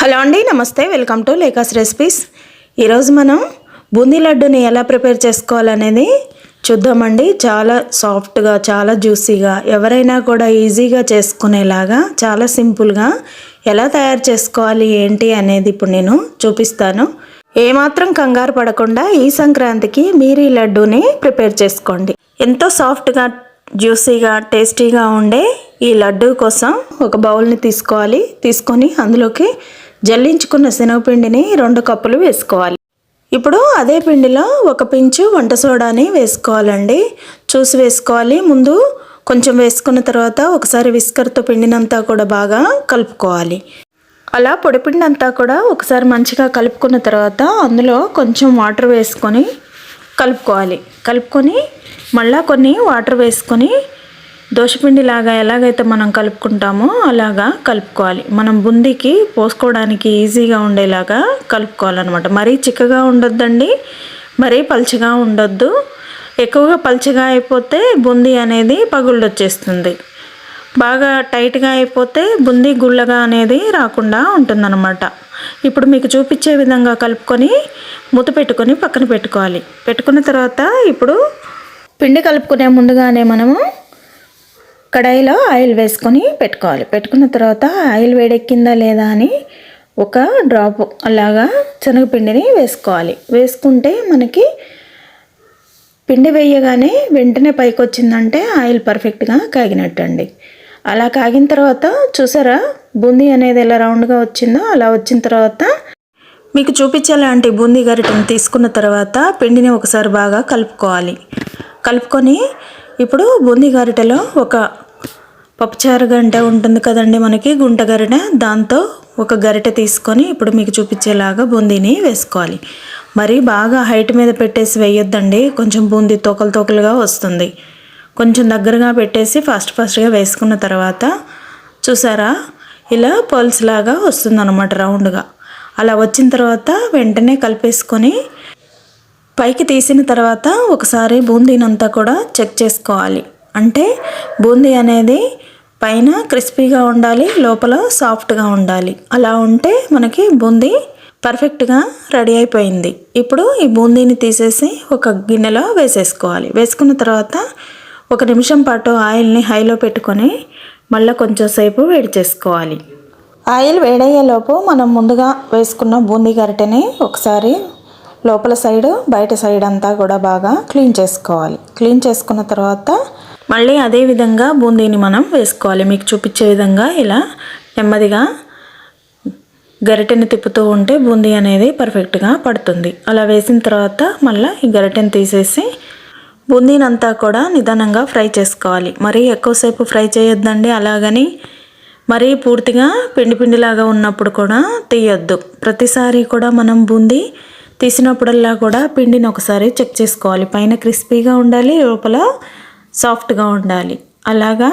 Hello అండి నమస్తే. Welcome to Lekha's recipes. ఈరోజు మనం బూందీ లడ్డుని ఎలా ప్రిపేర్ చేసుకోవాలనేది చూద్దామండి. చాలా సాఫ్ట్గా చాలా జ్యూసీగా ఎవరైనా కూడా ఈజీగా చేసుకునేలాగా చాలా సింపుల్గా ఎలా తయారు చేసుకోవాలి ఏంటి అనేది ఇప్పుడు నేను చూపిస్తాను. ఏమాత్రం కంగారు పడకుండా ఈ సంక్రాంతికి మీరు ఈ లడ్డూని ప్రిపేర్ చేసుకోండి. ఎంతో సాఫ్ట్గా జ్యూసీగా టేస్టీగా ఉండే ఈ లడ్డూ కోసం ఒక బౌల్ని తీసుకోవాలి. తీసుకొని అందులోకి జల్లించుకున్న శనగపిండిని రెండు కప్పులు వేసుకోవాలి. ఇప్పుడు అదే పిండిలో ఒక పించు వంట సోడాని వేసుకోవాలండి. చూసి వేసుకోవాలి. ముందు కొంచెం వేసుకున్న తర్వాత ఒకసారి విస్కర్తో పిండినంతా కూడా బాగా కలుపుకోవాలి. అలా పొడిపిండి అంతా కూడా ఒకసారి మంచిగా కలుపుకున్న తర్వాత అందులో కొంచెం వాటర్ వేసుకొని కలుపుకోవాలి. కలుపుకొని మళ్ళీ కొన్ని వాటర్ వేసుకొని దోశపిండి లాగా ఎలాగైతే మనం కలుపుకుంటామో అలాగా కలుపుకోవాలి. మనం బుందీకి పోసుకోవడానికి ఈజీగా ఉండేలాగా కలుపుకోవాలన్నమాట. మరీ చిక్కగా ఉండొద్దండి మరీ పల్చగా ఉండొద్దు. ఎక్కువగా పల్చగా అయిపోతే బుందీ అనేది పగుళ్ళు వచ్చేస్తుంది బాగా టైట్గా అయిపోతే బుందీ గుళ్ళగా అనేది రాకుండా ఉంటుందన్నమాట. ఇప్పుడు మీకు చూపించే విధంగా కలుపుకొని మూత పెట్టుకొని పక్కన పెట్టుకోవాలి. పెట్టుకున్న తర్వాత ఇప్పుడు పిండి కలుపుకునే ముందుగానే మనము కడాయిలో ఆయిల్ వేసుకొని పెట్టుకోవాలి. పెట్టుకున్న తర్వాత ఆయిల్ వేడెక్కిందా లేదా అని ఒక డ్రాప్ అలాగా శనగపిండిని వేసుకోవాలి. వేసుకుంటే మనకి పిండి వేయగానే వెంటనే పైకి వచ్చిందంటే ఆయిల్ పర్ఫెక్ట్గా కాగినట్టు అండి అలా కాగిన తర్వాత చూసారా? బూందీ అనేది ఎలా రౌండ్గా వచ్చిందో అలా వచ్చిన తర్వాత మీకు చూపించేలాంటి బూందీ గరిటెని తీసుకున్న తర్వాత పిండిని ఒకసారి బాగా కలుపుకోవాలి. కలుపుకొని ఇప్పుడు బూందీ గరిటెలో ఒక పప్పుచారు గంట ఉంటుంది కదండి మనకి. గుంట గరిటె. దాంతో ఒక గరిటె తీసుకొని ఇప్పుడు మీకు చూపించేలాగా బూందీని వేసుకోవాలి. మరి బాగా హైట్ మీద పెట్టేసి వేయొద్దండి. కొంచెం బూందీ తోకలు తోకలుగా వస్తుంది. కొంచెం దగ్గరగా పెట్టేసి ఫాస్ట్ ఫాస్ట్గా వేసుకున్న తర్వాత చూసారా? ఇలా పల్స్ లాగా వస్తుందన్నమాట రౌండ్గా. అలా వచ్చిన తర్వాత వెంటనే కలిపేసుకొని పైకి తీసిన తర్వాత ఒకసారి బూందీనంతా కూడా చెక్ చేసుకోవాలి. అంటే బూందీ అనేది పైన క్రిస్పీగా ఉండాలి లోపల సాఫ్ట్గా ఉండాలి. అలా ఉంటే మనకి బూందీ పర్ఫెక్ట్గా రెడీ అయిపోయింది. ఇప్పుడు ఈ బూందీని తీసేసి ఒక గిన్నెలో వేసేసుకోవాలి. వేసుకున్న తర్వాత ఒక నిమిషం పాటు ఆయిల్ని హైలో పెట్టుకొని మళ్ళీ కొంచెం సేపు వేడి చేసుకోవాలి. ఆయిల్ వేడయ్యేలోపు మనం ముందుగా వేసుకున్న బూందీ గరిటెని ఒకసారి లోపల సైడ్ బయట సైడ్ అంతా కూడా బాగా క్లీన్ చేసుకోవాలి. క్లీన్ చేసుకున్న తర్వాత మళ్ళీ అదే విధంగా బూందీని మనం వేసుకోవాలి. మీకు చూపించే విధంగా ఇలా నెమ్మదిగా గరిటెని తిప్పుతూ ఉంటే బూందీ అనేది పర్ఫెక్ట్గా పడుతుంది. అలా వేసిన తర్వాత మళ్ళీ ఈ గరిటెని తీసేసి బూందీనంతా కూడా నిదానంగా ఫ్రై చేసుకోవాలి. మరీ ఎక్కువసేపు ఫ్రై చేయొద్దండి అలాగని మరీ పూర్తిగా పిండి పిండిలాగా ఉన్నప్పుడు కూడా తీయొద్దు. ప్రతిసారి కూడా మనం బూందీ తీసినప్పుడల్లా కూడా పిండిని ఒకసారి చెక్ చేసుకోవాలి. పైన క్రిస్పీగా ఉండాలి లోపల సాఫ్ట్గా ఉండాలి. అలాగా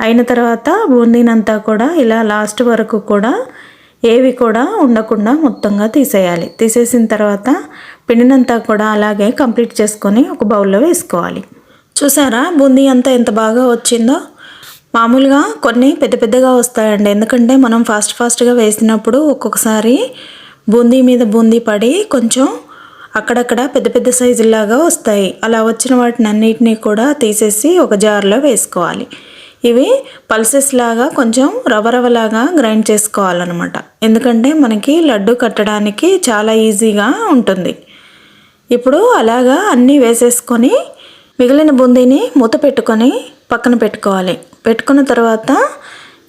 అయిన తర్వాత బూందీనంతా కూడా ఇలా లాస్ట్ వరకు కూడా ఏవి కూడా ఉండకుండా మొత్తంగా తీసేయాలి. తీసేసిన తర్వాత పిండినంతా కూడా అలాగే కంప్లీట్ చేసుకొని ఒక బౌల్లో వేసుకోవాలి. చూసారా? బూందీ అంతా ఎంత బాగా వచ్చిందో? మామూలుగా కొన్ని పెద్ద పెద్దగా వస్తాయండి. ఎందుకంటే మనం ఫాస్ట్ ఫాస్ట్గా వేసినప్పుడు ఒక్కొక్కసారి బూందీ మీద బూందీ పడి కొంచెం అక్కడక్కడ పెద్ద పెద్ద సైజుల్లాగా వస్తాయి. అలా వచ్చిన వాటిని అన్నిటినీ కూడా తీసేసి ఒక జార్లో వేసుకోవాలి. ఇవి పల్సెస్ లాగా కొంచెం రవరవలాగా గ్రైండ్ చేసుకోవాలన్నమాట. ఎందుకంటే మనకి లడ్డు కట్టడానికి చాలా ఈజీగా ఉంటుంది. ఇప్పుడు అలాగా అన్నీ వేసేసుకొని మిగిలిన బూందీని మూత పెట్టుకొని పక్కన పెట్టుకోవాలి. పెట్టుకున్న తర్వాత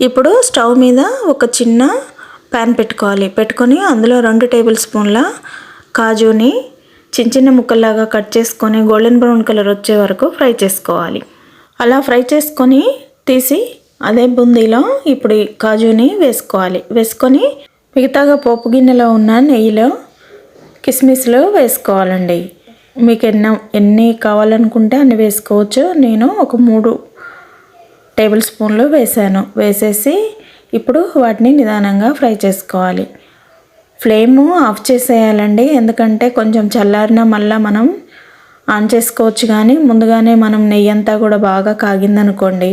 ఇప్పుడు స్టవ్ మీద ఒక చిన్న ప్యాన్ పెట్టుకోవాలి. పెట్టుకొని అందులో రెండు టేబుల్ స్పూన్ల కాజుని చిన్న చిన్న ముక్కల్లాగా కట్ చేసుకొని గోల్డెన్ బ్రౌన్ కలర్ వచ్చే వరకు ఫ్రై చేసుకోవాలి. అలా ఫ్రై చేసుకొని తీసి అదే బుందీలో ఇప్పుడు కాజుని వేసుకోవాలి. వేసుకొని మిగతాగా పోపు గిన్నెలో ఉన్న నెయ్యిలో కిస్మిస్లు వేసుకోవాలండి. మీకు ఎన్న ఎన్ని కావాలనుకుంటే అన్ని వేసుకోవచ్చు. నేను ఒక మూడు టేబుల్ స్పూన్లు వేసాను వేసేసి ఇప్పుడు వాటిని నిదానంగా ఫ్రై చేసుకోవాలి. ఫ్లేమ్ ఆఫ్ చేసేయాలండి. ఎందుకంటే కొంచెం చల్లారిన మళ్ళీ మనం ఆన్ చేసుకోవచ్చు కానీ ముందుగానే మనం నెయ్యి అంతా కూడా బాగా కాగిందనుకోండి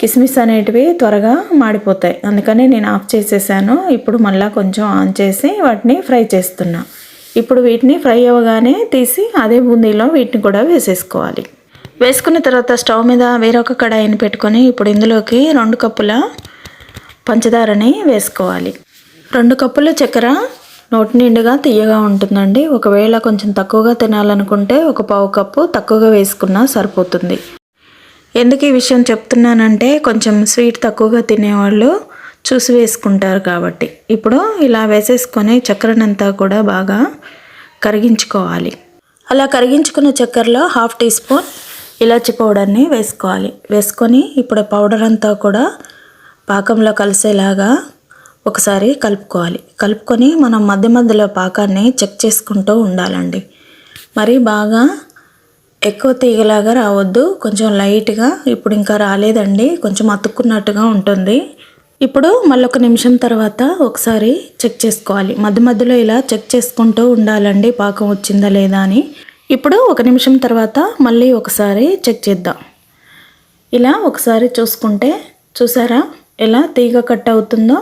కిస్మిస్ అనేటివి త్వరగా మాడిపోతాయి. అందుకని నేను ఆఫ్ చేసేసాను. ఇప్పుడు మళ్ళీ కొంచెం ఆన్ చేసి వాటిని ఫ్రై చేస్తున్నా. ఇప్పుడు వీటిని ఫ్రై అవ్వగానే తీసి అదే బూందీలో వీటిని కూడా వేసేసుకోవాలి. వేసుకున్న తర్వాత స్టవ్ మీద వేరొక కడాయిని పెట్టుకొని ఇప్పుడు ఇందులోకి రెండు కప్పుల పంచదారని వేసుకోవాలి. రెండు కప్పుల చక్కెర నోటి నిండుగా తీయగా ఉంటుందండి. ఒకవేళ కొంచెం తక్కువగా తినాలనుకుంటే ఒక పావు కప్పు తక్కువగా వేసుకున్నా సరిపోతుంది. ఎందుకు ఈ విషయం చెప్తున్నానంటే కొంచెం స్వీట్ తక్కువగా తినేవాళ్ళు చూసి వేసుకుంటారు కాబట్టి. ఇప్పుడు ఇలా వేసేసుకొని చక్కెరనంతా కూడా బాగా కరిగించుకోవాలి. అలా కరిగించుకున్న చక్కెరలో హాఫ్ టీ స్పూన్ ఇలాచి పౌడర్ని వేసుకోవాలి. వేసుకొని ఇప్పుడు పౌడర్ అంతా కూడా పాకంలో కలిసేలాగా ఒకసారి కలుపుకోవాలి. కలుపుకొని మనం మధ్య మధ్యలో పాకాన్ని చెక్ చేసుకుంటూ ఉండాలండి. మరి బాగా ఎక్కువ తీగలాగా రావద్దు. కొంచెం లైట్గా ఇప్పుడు ఇంకా రాలేదండి. కొంచెం అతుక్కున్నట్టుగా ఉంటుంది. ఇప్పుడు మళ్ళీ ఒక నిమిషం తర్వాత ఒకసారి చెక్ చేసుకోవాలి. మధ్య మధ్యలో ఇలా చెక్ చేసుకుంటూ ఉండాలండి. పాకం వచ్చిందా లేదా అని. ఇప్పుడు ఒక నిమిషం తర్వాత మళ్ళీ ఒకసారి చెక్ చేద్దాం. ఇలా ఒకసారి చూసుకుంటే చూసారా? ఎలా తీగ కట్ అవుతుందో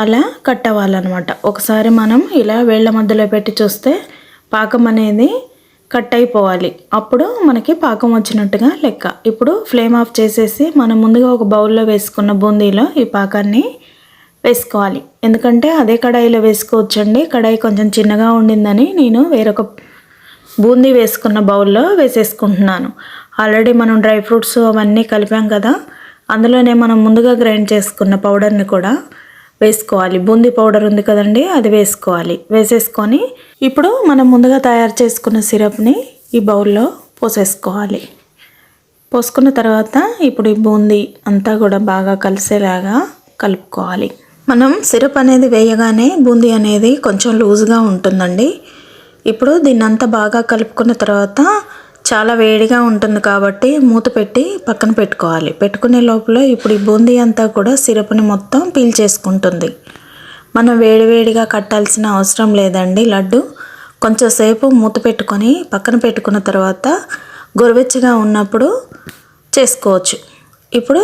అలా కట్ అవ్వాలన్నమాట ఒకసారి మనం ఇలా వేళ్ళ మధ్యలో పెట్టి చూస్తే పాకం అనేది కట్ అయిపోవాలి. అప్పుడు మనకి పాకం వచ్చినట్టుగా లెక్క. ఇప్పుడు ఫ్లేమ్ ఆఫ్ చేసేసి మనం ముందుగా ఒక బౌల్లో వేసుకున్న బూందీలో ఈ పాకాన్ని వేసుకోవాలి. ఎందుకంటే అదే కడాయిలో వేసుకోవచ్చండి. కడాయి కొంచెం చిన్నగా ఉండిందని నేను వేరొక బూందీ వేసుకున్న బౌల్లో వేసేసుకుంటున్నాను. ఆల్రెడీ మనం డ్రై ఫ్రూట్స్ అవన్నీ కలిపాం కదా. అందులోనే మనం ముందుగా గ్రైండ్ చేసుకున్న పౌడర్ని కూడా వేసుకోవాలి. బూందీ పౌడర్ ఉంది కదండి అది వేసుకోవాలి. వేసేసుకొని ఇప్పుడు మనం ముందుగా తయారు చేసుకున్న సిరప్ని ఈ బౌల్లో పోసేసుకోవాలి. పోసుకున్న తర్వాత ఇప్పుడు ఈ బూందీ అంతా కూడా బాగా కలిసేలాగా కలుపుకోవాలి. మనం సిరప్ అనేది వేయగానే బూందీ అనేది కొంచెం లూజ్గా ఉంటుందండి. ఇప్పుడు దీన్నంతా బాగా కలుపుకున్న తర్వాత చాలా వేడిగా ఉంటుంది కాబట్టి మూత పెట్టి పక్కన పెట్టుకోవాలి. పెట్టుకునే లోపల ఇప్పుడు ఈ బూందీ అంతా కూడా సిరప్ని మొత్తం పీల్చేసుకుంటుంది మనం వేడివేడిగా కట్టాల్సిన అవసరం లేదండి. లడ్డు కొంచెం సేపు మూత పెట్టుకొని పక్కన పెట్టుకున్న తర్వాత గొరవెచ్చగా ఉన్నప్పుడు చేసుకోవచ్చు. ఇప్పుడు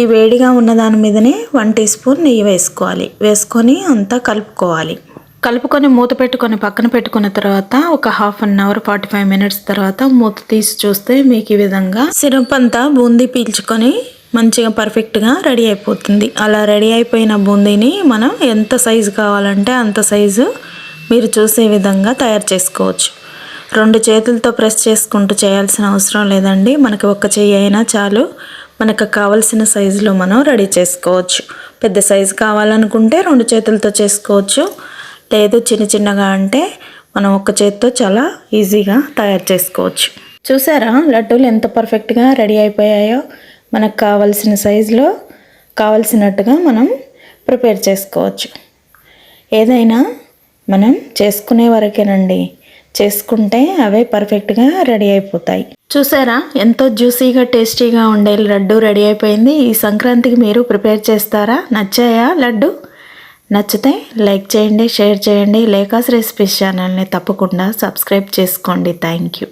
ఈ వేడిగా ఉన్న దాని మీదనే వన్ టీ స్పూన్ నెయ్యి వేసుకోవాలి. వేసుకొని అంతా కలుపుకోవాలి. కలుపుకొని మూత పెట్టుకొని పక్కన పెట్టుకున్న తర్వాత ఒక half an hour forty five minutes తర్వాత మూత తీసి చూస్తే మీకు ఈ విధంగా సిరప్ అంతా బూందీ పీల్చుకొని మంచిగా పర్ఫెక్ట్గా రెడీ అయిపోతుంది. అలా రెడీ అయిపోయిన బూందీని మనం ఎంత సైజు కావాలంటే అంత సైజు మీరు చూసే విధంగా తయారు చేసుకోవచ్చు. రెండు చేతులతో ప్రెస్ చేసుకుంటూ చేయాల్సిన అవసరం లేదండి. మనకి ఒక్క చెయ్యి అయినా చాలు. మనకు కావలసిన సైజులో మనం రెడీ చేసుకోవచ్చు. పెద్ద సైజు కావాలనుకుంటే రెండు చేతులతో చేసుకోవచ్చు. లేదు చిన్న చిన్నగా అంటే మనం ఒక చేతితో చాలా ఈజీగా తయారు చేసుకోవచ్చు. చూసారా? లడ్డూలు ఎంత పర్ఫెక్ట్గా రెడీ అయిపోయాయో? మనకు కావలసిన సైజులో కావలసినట్టుగా మనం ప్రిపేర్ చేసుకోవచ్చు. ఏదైనా మనం చేసుకునే వరకేనండి. చేసుకుంటే అవే పర్ఫెక్ట్గా రెడీ అయిపోతాయి. చూసారా? ఎంతో జ్యూసీగా టేస్టీగా ఉండే లడ్డు రెడీ అయిపోయింది. ఈ సంక్రాంతికి మీరు ప్రిపేర్ చేస్తారా? నచ్చాయా లడ్డు? నచ్చితే లైక్ చేయండి షేర్ చేయండి లేకాస్ రెసిపీస్ ఛానల్ని తప్పకుండా సబ్స్క్రైబ్ చేసుకోండి. Thank you